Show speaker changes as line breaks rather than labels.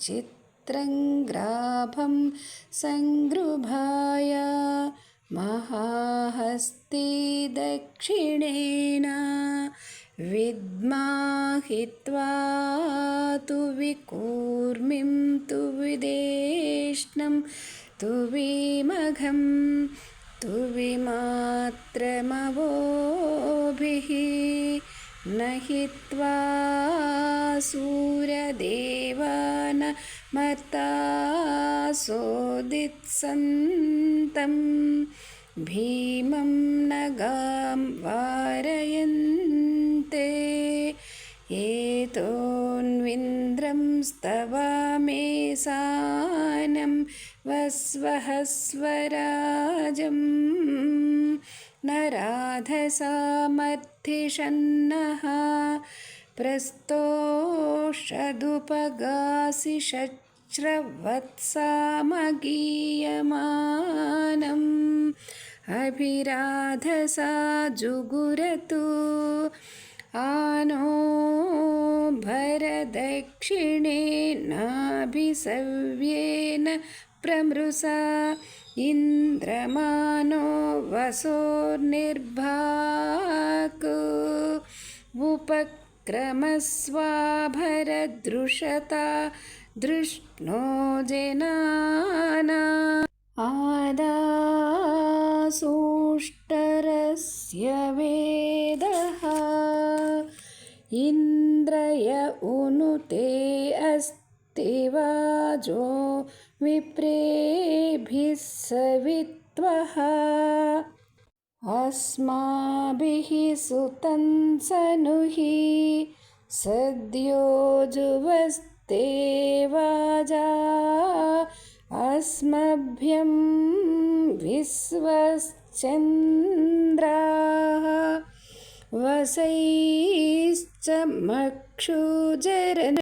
चित्रं ग्राभं सङ्गृभाय महाहस्ती दक्षिणेन विद्माहित्वा तु विकूर्मिं तु विदेष्णं तु विमघं तु विमात्रमवोभिः നഹിത്വാ സൂരദേവാന മത്താസോദിത്സന്തം ഭീമം നഗാം വാരയന്തേ ഏതോൻവിന്ദ്രം സ്തവാമേ സാനം വസ്വഹസ്വരാജം न प्रस्तोषदुपगासि शच्रवत्सामगीयमानम् अभिराधसा जुगुरतु। आनो भरदक्षिणेनाभिसव्येन प्रमृषा इन्द्रमानो वसोर्निर्भाक्। उपक्रमस्वाभरदृशता दृष्णो जनाना। आदासूष्टरस्य वेदः इन्द्रय उनुते अस्ति वाजो विप्रेभिः सवित्वः अस्माभिः सुतं सनुहि सद्यो जुवस्ते वाजा अस्मभ्यं विश्वश्चन्द्राः वसैश्च मक्षुजरन्